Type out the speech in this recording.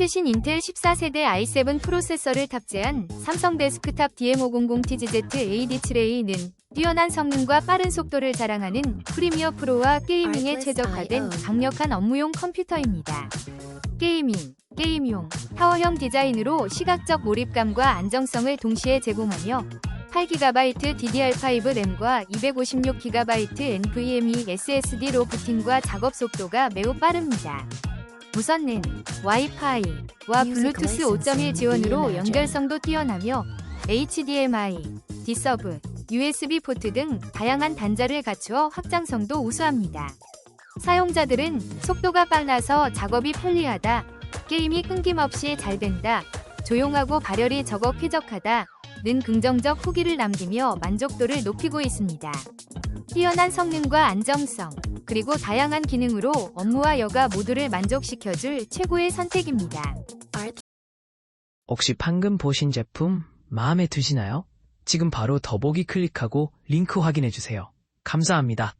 최신 인텔 14세대 i7 프로세서를 탑재한 삼성 데스크탑 DM500TGZ AD7A는 뛰어난 성능과 빠른 속도를 자랑하는 프리미어 프로와 게이밍에 최적화된. 강력한 업무용 컴퓨터입니다. 게이밍, 게임용, 타워형 디자인으로 시각적 몰입감과 안정성을 동시에 제공하며 8GB DDR5 램과 256GB NVMe SSD로 부팅과 작업 속도가 매우 빠릅니다. 무선는 와이파이와 블루투스 licensing 5.1 지원으로. 연결성도 뛰어나며 HDMI, D서브, USB 포트 등 다양한 단자를 갖추어 확장성도 우수합니다. 사용자들은 속도가 빨라서 작업이 편리하다, 게임이 끊김없이 잘 된다, 조용하고 발열이 적어 쾌적하다, 는 긍정적 후기를 남기며 만족도를 높이고 있습니다. 뛰어난 성능과 안정성, 그리고 다양한 기능으로 업무와 여가 모두를 만족시켜줄 최고의 선택입니다. 혹시 방금 보신 제품 마음에 드시나요? 지금 바로 더보기 클릭하고 링크 확인해주세요. 감사합니다.